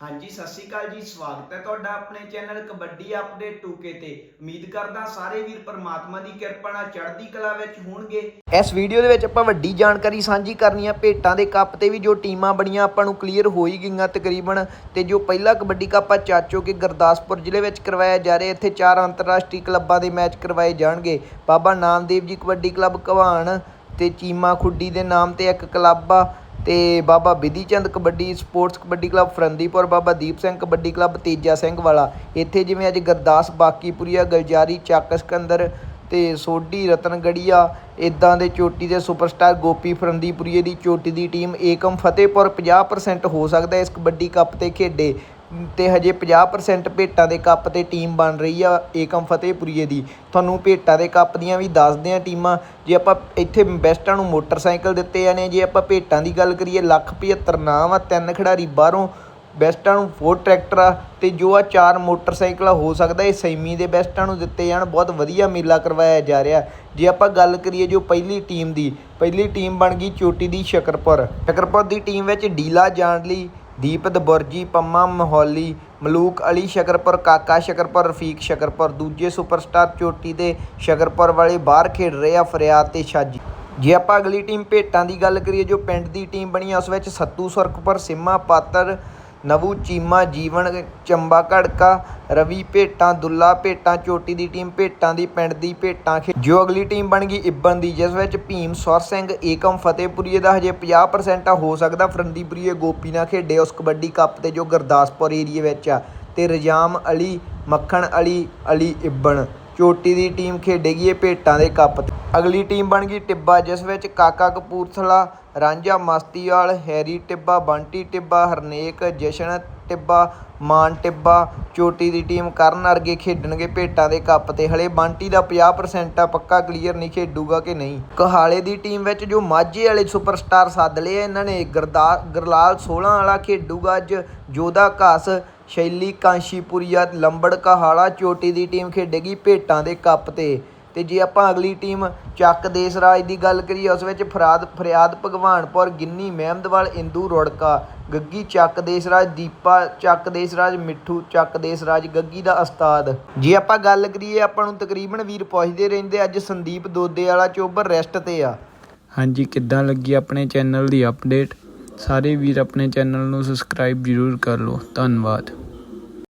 ਹਾਂਜੀ, ਸਤਿ ਸ਼੍ਰੀ ਅਕਾਲ ਜੀ, ਸਵਾਗਤ ਹੈ ਤੁਹਾਡਾ ਆਪਣੇ ਚੈਨਲ ਕਬੱਡੀ ਅਪਡੇਟ 2K ਤੇ। ਉਮੀਦ ਕਰਦਾ ਸਾਰੇ ਵੀਰ ਪਰਮਾਤਮਾ ਦੀ ਕਿਰਪਾ ਨਾਲ ਚੜ੍ਹਦੀ ਕਲਾ ਵਿੱਚ ਹੋਣਗੇ। ਇਸ ਵੀਡੀਓ ਦੇ ਵਿੱਚ ਆਪਾਂ ਵੱਡੀ ਜਾਣਕਾਰੀ ਸਾਂਝੀ ਕਰਨੀ ਆ, ਭੇਟਾਂ ਦੇ ਕੱਪ ਤੇ ਵੀ ਜੋ ਟੀਮਾਂ ਬਣੀਆਂ, ਆਪਾਂ ਨੂੰ ਕਲੀਅਰ ਹੋ ਹੀ ਗਈਆਂ ਤਕਰੀਬਨ। ਤੇ ਜੋ ਪਹਿਲਾ ਕਬੱਡੀ ਕੱਪ ਆ, ਚਾਚੋ ਕੇ ਗੁਰਦਾਸਪੁਰ ਜ਼ਿਲ੍ਹੇ ਵਿੱਚ ਕਰਵਾਇਆ ਜਾ ਰਿਹਾ, ਇੱਥੇ ਚਾਰ ਅੰਤਰਰਾਸ਼ਟਰੀ ਕਲੱਬਾਂ ਦੇ ਮੈਚ ਕਰਵਾਏ ਜਾਣਗੇ। ਬਾਬਾ ਨਾਮਦੇਵ ਜੀ ਕਬੱਡੀ ਕਲੱਬ ਘਵਾਣ ਤੇ ਚੀਮਾ ਖੁੱਡੀ ਦੇ ਨਾਮ ਤੇ ਇੱਕ ਕਲੱਬ ਆ ਤੇ Baba Bidhi Chand kabaddi sports kabaddi club Farandipur Baba Deep Singh kabaddi club, Teja Singh Wala. ਇੱਥੇ ਜਿਵੇਂ ਅੱਜ ਗੁਰਦਾਸ ਬਾਕੀਪੁਰੀਆ, ਗਲਜਾਰੀ, ਚੱਕ ਸਿਕੰਦਰ ਤੇ ਸੋਢੀ ਰਤਨਗੜੀਆ ਇਦਾਂ ਦੇ ਚੋਟੀ ਦੇ ਸੁਪਰਸਟਾਰ ਗੋਪੀ ਫਰੰਦੀਪੁਰੀਏ ਦੀ ਚੋਟੀ ਦੀ ਟੀਮ ਏਕਮ ਫਤਿਹਪੁਰ 50% ਹੋ ਸਕਦਾ ਇਸ ਕਬੱਡੀ ਕੱਪ ਤੇ ਖੇਡੇ। ਤੇ ਹਜੇ 50% ਭੇਟਾਂ ਦੇ ਕੱਪ ਤੇ ਟੀਮ ਬਣ ਰਹੀ ਆ ਏਕਮ ਫਤਿਹਪੁਰੀਏ ਦੀ। ਤੁਹਾਨੂੰ ਭੇਟਾਂ ਦੇ ਕੱਪ ਦੀਆਂ ਵੀ ਦੱਸਦੇ ਆ ਟੀਮਾਂ। ਜੇ ਆਪਾਂ ਇੱਥੇ ਬੈਸਟਾਂ ਨੂੰ ਮੋਟਰਸਾਈਕਲ ਦਿੱਤੇ ਜਾਣੇ ਜੇ ਆਪਾਂ ਭੇਟਾਂ ਦੀ ਗੱਲ ਕਰੀਏ ਲੱਖ 75 ਨਾਮ ਆ ਤਿੰਨ ਖਿਡਾਰੀ ਬਾਹਰੋਂ ਬੈਸਟਾਂ ਨੂੰ ਫੋਰ ਟਰੈਕਟਰ ਆ ਤੇ ਜੋ ਆ ਚਾਰ ਮੋਟਰਸਾਈਕਲ ਆ, ਹੋ ਸਕਦਾ ਇਹ ਸੈਮੀ ਦੇ ਬੈਸਟਾਂ ਨੂੰ ਦਿੱਤੇ ਜਾਣ। ਬਹੁਤ ਵਧੀਆ ਮੇਲਾ ਕਰਵਾਇਆ ਜਾ ਰਿਹਾ। ਜੇ ਆਪਾਂ ਗੱਲ ਕਰੀਏ ਜੋ ਪਹਿਲੀ ਟੀਮ ਦੀ ਪਹਿਲੀ ਟੀਮ ਬਣ ਗਈ ਚੋਟੀ ਦੀ ਸ਼ਕਰਪੁਰ। ਸ਼ਕਰਪੁਰ ਦੀ ਟੀਮ ਵਿੱਚ ਡੀਲਾ ਜਾਣ ਲਈ ਦੀਪਤ ਦਬੁਰਜੀ ਪੰਮਾ ਮਹੌਲੀ, ਮਲੂਕ ਅਲੀ ਸ਼ਕਰਪੁਰ, ਕਾਕਾ ਸ਼ਕਰਪੁਰ, ਰਫੀਕ ਸ਼ਕਰਪੁਰ, ਦੂਜੇ ਸੁਪਰਸਟਾਰ ਚੋਟੀ ਦੇ ਸ਼ਕਰਪੁਰ ਵਾਲੇ ਬਾਹਰ ਖੇਡ ਰਹੇ ਆ ਫਰਿਆਦ ਤੇ ਸ਼ਾਜੀ ਜੇ ਆਪਾਂ ਅਗਲੀ ਟੀਮ ਭੇਟਾਂ ਦੀ ਗੱਲ ਕਰੀਏ, ਜੋ ਪਿੰਡ ਦੀ ਟੀਮ ਬਣੀ ਆ, ਉਸ ਵਿੱਚ ਸੱਤੂ ਸੁਰਖਪੁਰ, ਸਿੰਮਾ ਪਾਤਰ ਨਵੂ ਚੀਮਾ, ਜੀਵਨ ਚੰਬਾ ਘੜਕਾ, ਰਵੀ ਭੇਟਾਂ, ਦੁੱਲਾ ਭੇਟਾਂ, ਚੋਟੀ ਦੀ ਟੀਮ ਭੇਟਾਂ ਦੀ, ਪਿੰਡ ਦੀ ਭੇਟਾਂ ਖੇ- ਜੋ ਅਗਲੀ ਟੀਮ ਬਣ ਗਈ ਇਬਨ ਦੀ, ਜਿਸ ਵਿੱਚ ਭੀਮ, ਸੌਰ ਸਿੰਘ, ਏਕਮ, ਫਤਿਹਪੁਰੀਏ ਦਾ ਹਜੇ 50% ਹੋ ਸਕਦਾ ਫਰੰਦੀਪੁਰੀਏ ਗੋਪੀ ਨਾਲ ਖੇਡੇ ਉਸ ਕਬੱਡੀ ਕੱਪ ਤੇ ਜੋ ਗੁਰਦਾਸਪੁਰ ਏਰੀਏ ਵਿੱਚ ਆ। ਤੇ ਰਜਾਮ ਅਲੀ, ਮੱਖਣ ਅਲੀ ਅਲੀ ਇੱਬਣ ਚੋਟੀ ਦੀ ਟੀਮ ਖੇਡੇਗੀ ਇਹ ਭੇਟਾਂ ਦੇ ਕੱਪ ਅਗਲੀ ਟੀਮ ਬਣ ਗਈ ਟਿੱਬਾ, ਜਿਸ ਵਿੱਚ ਕਾਕਾ ਕਪੂਰਥਲਾ, ਰਾਂਝਾ ਮਸਤੀਵਾਲ, ਹੈਰੀ ਟਿੱਬਾ, ਬੰਟੀ ਟਿੱਬਾ, ਹਰਨੇਕ, ਜਸ਼ਨ ਟਿੱਬਾ, ਮਾਨ ਟਿੱਬਾ, ਚੋਟੀ ਦੀ ਟੀਮ ਕਰਨ ਅਰਗੇ ਖੇਡਣਗੇ ਭੇਟਾਂ ਦੇ ਕੱਪ ਤੇ। ਹਲੇ ਬੰਟੀ ਦਾ 50% ਆ, ਪੱਕਾ ਕਲੀਅਰ ਨਹੀਂ ਖੇਡੂਗਾ ਕਿ ਨਹੀਂ। ਕਹਾਲੇ ਦੀ ਟੀਮ ਵਿੱਚ ਜੋ ਮਾਝੇ ਵਾਲੇ ਸੁਪਰਸਟਾਰ ਸੱਦ ਲਏ ਇਹਨਾਂ ਨੇ ਗਰਦਾ, ਗਰਲਾਲ 16 ਵਾਲਾ ਖੇਡੂਗਾ ਅੱਜ। ਜੋਧਾ ਘਾਸ, ਸ਼ੈਲੀ ਕਾਂਸ਼ੀਪੁਰੀਆ, ਲੰਬੜ ਕਹਾਲਾ ਚੋਟੀ ਦੀ ਟੀਮ ਖੇਡੇਗੀ ਭੇਟਾਂ ਦੇ ਕੱਪ ਤੇ। ਤੇ ਜੇ ਆਪਾਂ ਅਗਲੀ ਟੀਮ ਚੱਕ ਦੇਸਰਾਜ ਦੀ ਗੱਲ ਕਰੀਏ, ਉਸ ਵਿੱਚ ਫਰਾਦ, ਫਰਿਆਦ ਭਗਵਾਨਪੁਰ ਗਿੰਨੀ, ਮਹਿਮਦਵਾਲ, ਇੰਦੂ ਰੋੜਕਾ, ਗੱਗੀ ਚੱਕ ਦੇਸਰਾਜ ਦੀਪਾ ਚੱਕ ਦੇਸਰਾਜ ਮਿੱਠੂ ਚੱਕ ਦੇਸਰਾਜ ਗੱਗੀ ਦਾ ਉਸਤਾਦ। ਜੇ ਆਪਾਂ ਗੱਲ ਕਰੀਏ, ਆਪਾਂ ਨੂੰ ਤਕਰੀਬਨ ਵੀਰ ਪਹੁੰਚਦੇ ਰਹਿੰਦੇ, ਅੱਜ ਸੰਦੀਪ ਦੋਦੇ ਵਾਲਾ ਚੋਬਰ ਰੈਸਟ ਤੇ ਆ। ਹਾਂਜੀ, ਕਿੱਦਾਂ ਲੱਗੀ ਆਪਣੇ ਚੈਨਲ ਦੀ ਅਪਡੇਟ ਸਾਰੇ ਵੀਰ ਆਪਣੇ ਚੈਨਲ ਨੂੰ ਸਬਸਕ੍ਰਾਈਬ ਜ਼ਰੂਰ ਕਰ ਲਓ। ਧੰਨਵਾਦ।